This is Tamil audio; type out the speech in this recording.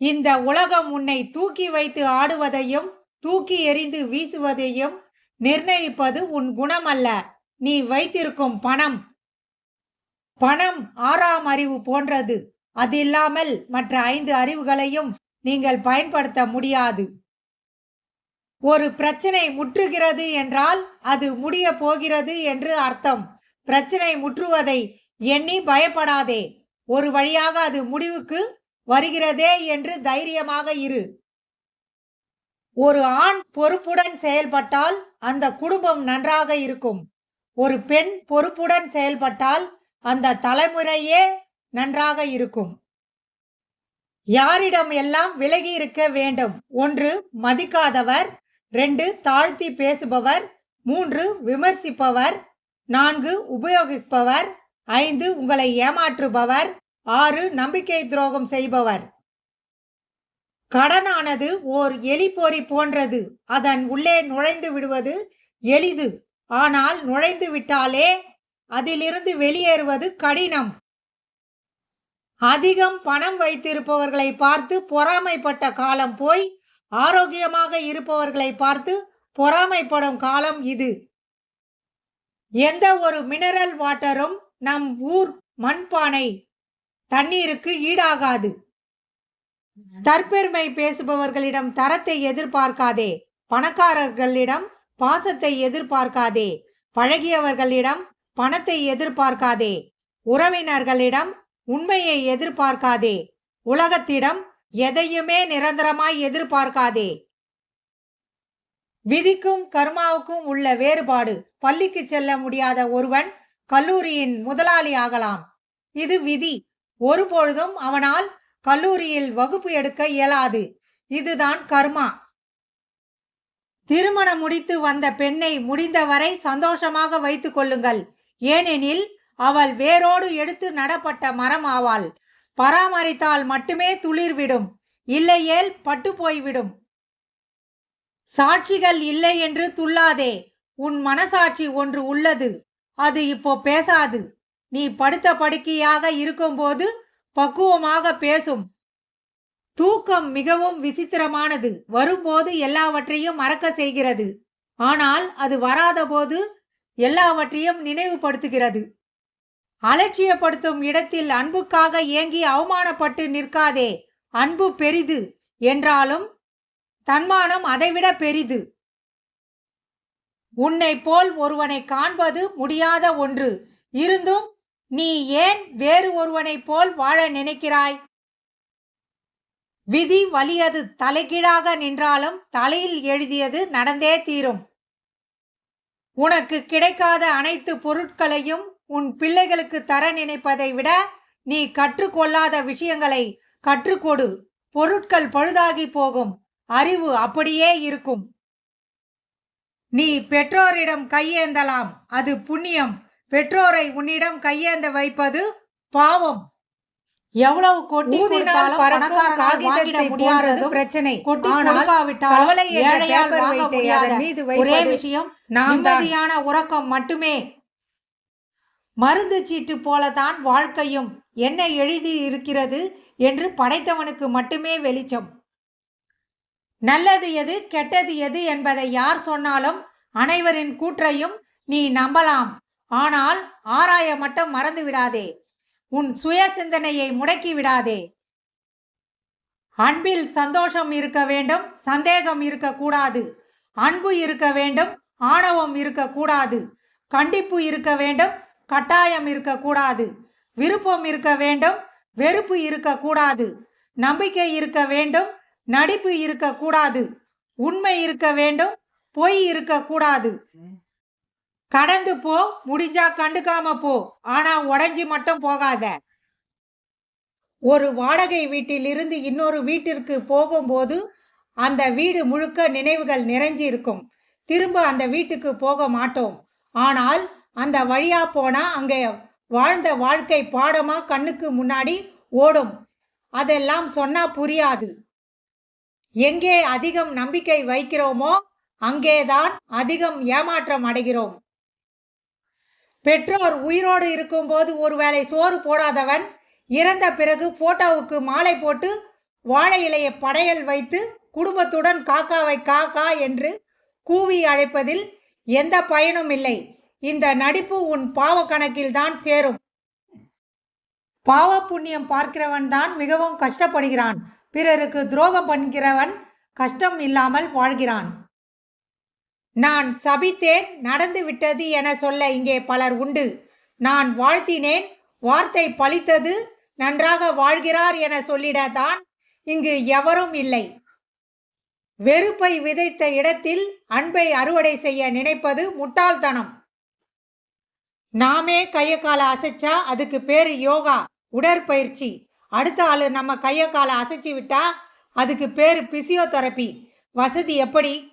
இந்த உலகம் உன்னை தூக்கி வைத்து ஆடுவதையும் தூக்கி எறிந்து வீசுவதையும் நிர்ணயிப்பது உன் குணமல்ல. நீ வைத்திருக்கும் பணம். பணம் ஆறாம் அறிவு போன்றது. அது இல்லாமல் மற்ற ஐந்து அறிவுகளையும் நீங்கள் பயன்படுத்த முடியாது. ஒரு பிரச்சனை முற்றுகிறது என்றால் அது முடிய போகிறது என்று அர்த்தம். பிரச்சனை முற்றுவதை எண்ணி பயப்படாதே. ஒரு வழியாக அது முடிவுக்கு வருகிறதே என்று தைரியமாக இரு. ஒரு ஆண் பொறுப்புடன் செயல்பட்டால் அந்த குடும்பம் நன்றாக இருக்கும். ஒரு பெண் பொறுப்புடன் செயல்பட்டால் அந்த தலைமுறையே நன்றாக இருக்கும். யாரிடம் எல்லாம் விலகி இருக்க வேண்டும்? ஒன்று மதிக்காதவர். ரெண்டு தாழ்த்தி பேசுபவர். மூன்று விமர்சிப்பவர். நான்கு உபயோகிப்பவர். ஐந்து உங்களை ஏமாற்றுபவர். ஆறு நம்பிக்கை துரோகம் செய்பவர். கடனானது ஓர் எலிப்பொறி போன்றது. அதன் உள்ளே நுழைந்து விடுவது எளிது. ஆனால் நுழைந்து விட்டாலே அதிலிருந்து வெளியேறுவது கடினம். அதிகம் பணம் வைத்திருப்பவர்களை பார்த்து பொறாமைப்பட்ட காலம் போய் ஆரோக்கியமாக இருப்பவர்களை பார்த்து பொறாமைப்படும் காலம் இது. எந்த ஒரு மினரல் வாட்டரும் நம் ஊர் மண்பானை தண்ணீருக்கு ஈடாகாது. தற்பெருமை பேசுபவர்களிடம் தரத்தை எதிர்பார்க்காதே. பணக்காரர்களிடம் பாசத்தை எதிர்பார்க்காதே. பழகியவர்களிடம் பணத்தை எதிர்பார்க்காதே. உறவினர்களிடம் உண்மையை எதிர்பார்க்காதே. உலகத்திடம் எதையுமே நிரந்தரமாய் எதிர்பார்க்காதே. விதிக்கும் கர்மாவுக்கும் உள்ள வேறுபாடு பள்ளிக்கு செல்ல முடியாத ஒருவன் கல்லூரியின் முதலாளி ஆகலாம். இது விதி. ஒருபொழுதும் அவனால் கல்லூரியில் வகுப்பு எடுக்க இயலாது. இதுதான் கர்மா. திருமணம் முடித்து வந்த பெண்ணை முடிந்தவரை சந்தோஷமாக வைத்துக் கொள்ளுங்கள். ஏனெனில் அவள் வேரோடு எடுத்து நடப்பட்ட மரம் ஆவாள். பராமரித்தால் மட்டுமே துளிர்விடும் இல்லையேல் பட்டு போய்விடும் சாட்சிகள் இல்லை என்று துள்ளாதே. உன் மனசாட்சி ஒன்று உள்ளது. அது இப்போ பேசாது. நீ படுத்த படுக்கையாக இருக்கும்போது பக்குவமாக பேசும். தூக்கம் மிகவும் விசித்திரமானது. வரும்போது எல்லாவற்றையும் மறக்க செய்கிறது. ஆனால் அது வராதபோது எல்லாவற்றையும் நினைவுபடுத்துகிறது. அலட்சியப்படுத்தும் இடத்தில் அன்புக்காக ஏங்கி அவமானப்பட்டு நிற்காதே. அன்பு பெரிது என்றாலும் தன்மானம் அதைவிட பெரிது. உன்னை போல் ஒருவனை காண்பது முடியாத ஒன்று. இருந்தும் நீ ஏன் வேறு ஒருவனைப் போல் வாழ நினைக்கிறாய்? விதி வலியது தலைகீழாக நின்றாலும் தலையில் எழுதியது நடந்தே தீரும். உனக்கு கிடைக்காத அனைத்து பொருட்களையும் உன் பிள்ளைகளுக்கு தர நினைப்பதை விட நீ கற்றுக்கொள்ளாத விஷயங்களை கற்றுக்கொடு. பொருட்கள் பழுதாகி போகும். அறிவு அப்படியே இருக்கும். நீ பெற்றோரிடம் கையேந்தலாம். அது புண்ணியம். பெற்றோரை உன்னிடம் கையேந்த வைப்பது பாவம். எவ்வளவு கொட்டி கொடுத்தாலும் முடியாதது பிரச்சனை. கொட்டி கொடுக்காவிட்டால் கவலை என்ற ஏழையால் பேப்பர் வாங்க வைத்தை முடியாத அதன் மீது ஒரே வைப்பது விஷயம். நிம்மதியான உறக்கம் மட்டுமே. மருந்து சீட்டு போலதான் வாழ்க்கையும் என்ன எழுதி இருக்கிறது என்று படைத்தவனுக்கு மட்டுமே வெளிச்சம். நல்லது எது கெட்டது எது என்பதை யார் சொன்னாலும் அனைவரின் கூற்றையும் நீ நம்பலாம். ஆனால் ஆராய மட்டும் மறந்து விடாதே. உன் சுய சிந்தனையை முடக்கி விடாதே. அன்பில் சந்தோஷம் இருக்க வேண்டும் சந்தேகம் இருக்கக்கூடாது அன்பு இருக்க வேண்டும் ஆணவம் இருக்கக்கூடாது கண்டிப்பு இருக்க வேண்டும் கட்டாயம் இருக்கக்கூடாது விருப்பம் இருக்க வேண்டும் வெறுப்பு இருக்கக்கூடாது நம்பிக்கை இருக்க வேண்டும் நடிப்பு இருக்கக்கூடாது உண்மை இருக்க வேண்டும் பொய் இருக்கக்கூடாது கடந்து போ முடிஞ்சா கண்டுக்காம போ. ஆனா உடஞ்சி மட்டும் போகாத. ஒரு வாடகை வீட்டிலிருந்து இன்னொரு வீட்டிற்கு போகும்போது அந்த வீடு முழுக்க நினைவுகள் நிறைஞ்சி இருக்கும் திரும்ப அந்த வீட்டுக்கு போக மாட்டோம். ஆனால் அந்த வழியா போனா அங்கே வாழ்ந்த வாழ்க்கை பாடமா கண்ணுக்கு முன்னாடி ஓடும். அதெல்லாம் சொன்னா புரியாது. எங்கே அதிகம் நம்பிக்கை வைக்கிறோமோ அங்கேதான் அதிகம் ஏமாற்றம் அடைகிறோம். பெற்றோர் உயிரோடு இருக்கும்போது ஒருவேளை சோறு போடாதவன் இறந்த பிறகு போட்டோவுக்கு மாலை போட்டு வாழை இலையை படையல் வைத்து குடும்பத்துடன் காக்காவை காக்கா என்று கூவி அழைப்பதில் எந்த பயனும் இல்லை. இந்த நடிப்பு உன் பாவ கணக்கில் தான் சேரும். பாவ புண்ணியம் பார்க்கிறவன் தான் மிகவும் கஷ்டப்படுகிறான். பிறருக்கு துரோகம் பண்ணுகிறவன் கஷ்டம் இல்லாமல் வாழ்கிறான். நான் சபித்தேன் நடந்து விட்டது என சொல்ல இங்கே பலர் உண்டு. நான் வாழ்த்தினேன் வார்த்தை பழித்தது நன்றாக வாழ்கிறார் என சொல்லிடத்தான் இங்கு எவரும் இல்லை. வெறுப்பை விதைத்த இடத்தில் அன்பை அறுவடை செய்ய நினைப்பது முட்டாள்தனம். நாமே கைய காலை அசைச்சா அதுக்கு பேரு யோகா உடற்பயிற்சி. அடுத்த ஆளு நம்ம கைய காலை அசைச்சு விட்டா அதுக்கு பேரு பிசியோதெரப்பி வசதி எப்படி?